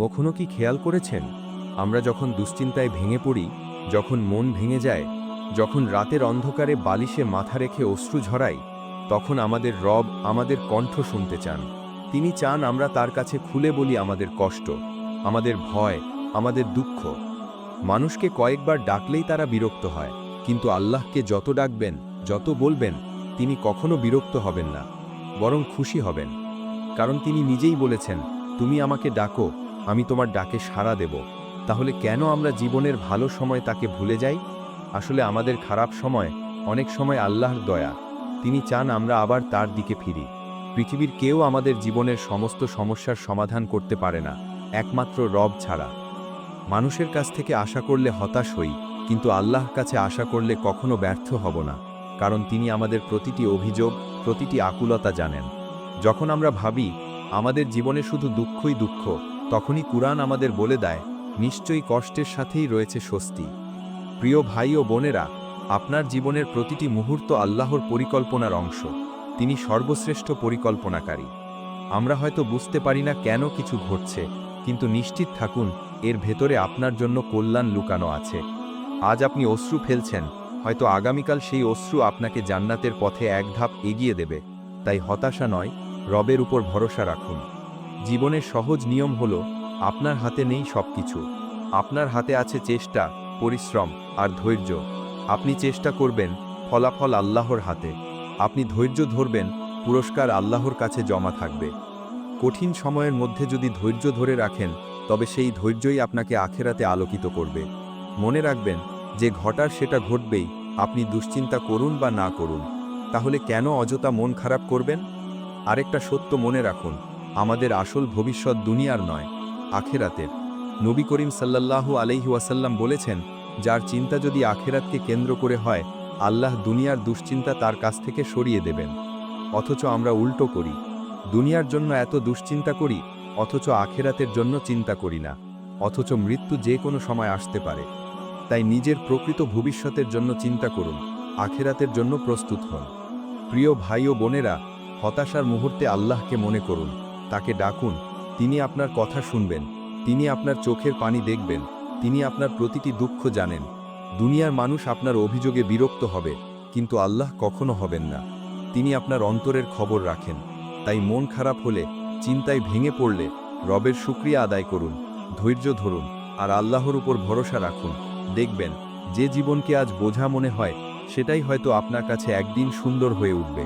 কখনো কি খেয়াল করেছেন? আমরা যখন দুশ্চিন্তায় ভেঙে পড়ি, যখন মন ভেঙে যায়, যখন রাতের অন্ধকারে বালিশে মাথা রেখে অশ্রু ঝরাই, তখন আমাদের রব আমাদের কণ্ঠ শুনতে চান। তিনি চান আমরা তার কাছে খুলে বলি আমাদের কষ্ট, আমাদের ভয়, আমাদের দুঃখ। মানুষকে কয়েকবার ডাকলেই তারা বিরক্ত হয়, কিন্তু আল্লাহকে যত ডাকবেন, যত বলবেন, তিনি কখনো বিরক্ত হবেন না, বরং খুশি হবেন। কারণ তিনি নিজেই বলেছেন, তুমি আমাকে ডাকো আমি তোমার ডাকে সাড়া দেব। তাহলে কেন আমরা জীবনের ভালো সময় তাকে ভুলে যাই? আসলে আমাদের খারাপ সময় অনেক সময় আল্লাহর দয়া। তিনি চান আমরা আবার তার দিকে ফিরি। পৃথিবীর কেউ আমাদের জীবনের সমস্ত সমস্যার সমাধান করতে পারে না, একমাত্র রব ছাড়া। মানুষের কাছ থেকে আশা করলে হতাশ হই, কিন্তু আল্লাহর কাছে আশা করলে কখনো ব্যর্থ হব না, কারণ তিনি আমাদের প্রতিটি অভিযোগ, প্রতিটি আকুলতা জানেন। যখন আমরা ভাবি, আমাদের জীবনে শুধু দুঃখই দুঃখ তখনই কুরআন আমাদের বলে দেয়, নিশ্চয়ই কষ্টের সাথেই রয়েছে স্বস্তি। প্রিয় ভাই ও বোনেরা, আপনার জীবনের প্রতিটি মুহূর্ত আল্লাহর পরিকল্পনার অংশ। তিনি সর্বশ্রেষ্ঠ পরিকল্পনাকারী। আমরা হয়তো বুঝতে পারি না কেন কিছু ঘটছে, কিন্তু নিশ্চিত থাকুন, এর ভেতরে আপনার জন্য কল্যাণ লুকানো আছে। আজ আপনি অশ্রু ফেলছেন, হয়তো আগামীকাল সেই অশ্রু আপনাকে জান্নাতের পথে এক ধাপ এগিয়ে দেবে। তাই হতাশা নয়, রবের উপর ভরসা রাখুন। জীবনের সহজ নিয়ম হল, আপনার হাতে নেই সবকিছু। আপনার হাতে আছে চেষ্টা, পরিশ্রম আর ধৈর্য। আপনি চেষ্টা করবেন ফলাফল আল্লাহর হাতে। আপনি ধৈর্য ধরবেন, পুরস্কার আল্লাহর কাছে জমা থাকবে। কঠিন সময়ের মধ্যে যদি ধৈর্য ধরে রাখেন, তবে সেই ধৈর্যই আপনাকে আখেরাতে আলোকিত করবে। মনে রাখবেন, যে ঘটার সেটা ঘটবেই, আপনি দুশ্চিন্তা করুন বা না করুন। তাহলে কেন অযথা মন খারাপ করবেন? আরেকটা সত্য মনে রাখুন আমাদের আসল ভবিষ্যৎ দুনিয়ার নয়, আখেরাতের। নবী করিম সাল্লাল্লাহু আলাইহি ওয়াসাল্লাম বলেছেন, যার চিন্তা যদি আখেরাতকে কেন্দ্র করে হয়, আল্লাহ দুনিয়ার দুশ্চিন্তা তার কাছ থেকে সরিয়ে দেবেন। অথচ আমরা উল্টো করি, দুনিয়ার জন্য এত দুশ্চিন্তা করি, অথচ আখেরাতের জন্য চিন্তা করি না, অথচ মৃত্যু যে কোনো সময় আসতে পারে। তাই নিজের প্রকৃত ভবিষ্যতের জন্য চিন্তা করুন, আখেরাতের জন্য প্রস্তুত হন। প্রিয় ভাই ও বোনেরা, হতাশার মুহূর্তে আল্লাহকে মনে করুন। তাকে ডাকুন, তিনি আপনার কথা শুনবেন, তিনি আপনার চোখের পানি দেখবেন, তিনি আপনার প্রতিটি দুঃখ জানেন। দুনিয়ার মানুষ আপনার অভিযোগে বিরক্ত হবে, কিন্তু আল্লাহ কখনো হবেন না। তিনি আপনার অন্তরের খবর রাখেন। তাই মন খারাপ হলে, চিন্তায় ভেঙে পড়লে, রবের শুক্রিয়া আদায় করুন, ধৈর্য ধরুন, আর আল্লাহর উপর ভরসা রাখুন। দেখবেন, যে জীবনকে আজ বোঝা মনে হয়, সেটাই হয়তো আপনার কাছে একদিন সুন্দর হয়ে উঠবে।